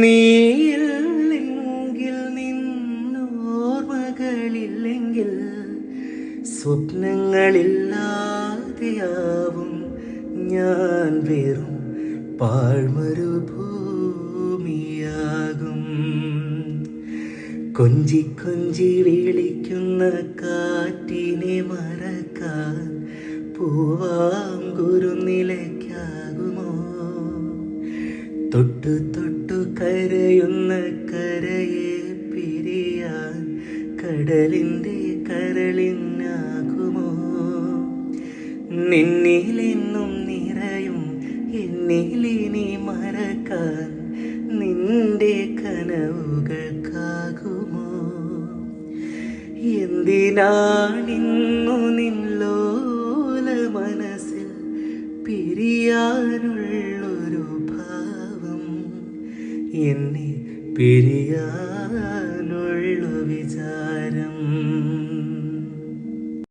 നീയില്ലെങ്കിൽ നിന്നോർമകളില്ലെങ്കിൽ സ്വപ്നങ്ങളില്ലാതെയാവും ഞാൻ വെറും പാഴ്മരുഭൂമിയാകും. കൊഞ്ചി കൊഞ്ചി വിളിക്കുന്ന കാറ്റിനെ മറക്കാൻ പൂവാം ഗുരുനിലയ്ക്കാകുമോ തൊട്ടു തൊട്ടു കരയുന്ന കരയെ പിരിയാൻ കടലിന്റെ കരളിനാകുമോ? നിന്നിലെന്നും നിറയും എന്നിലിനി മറക്കാൻ നിന്റെ കനവുകൾക്കാകുമോ? എന്തിനാണിന്നു നിന്നോല മനസ്സിൽ പിരിയാനുള്ളൊരു എന്നെ പിരിയാനുള്ള വിചാരം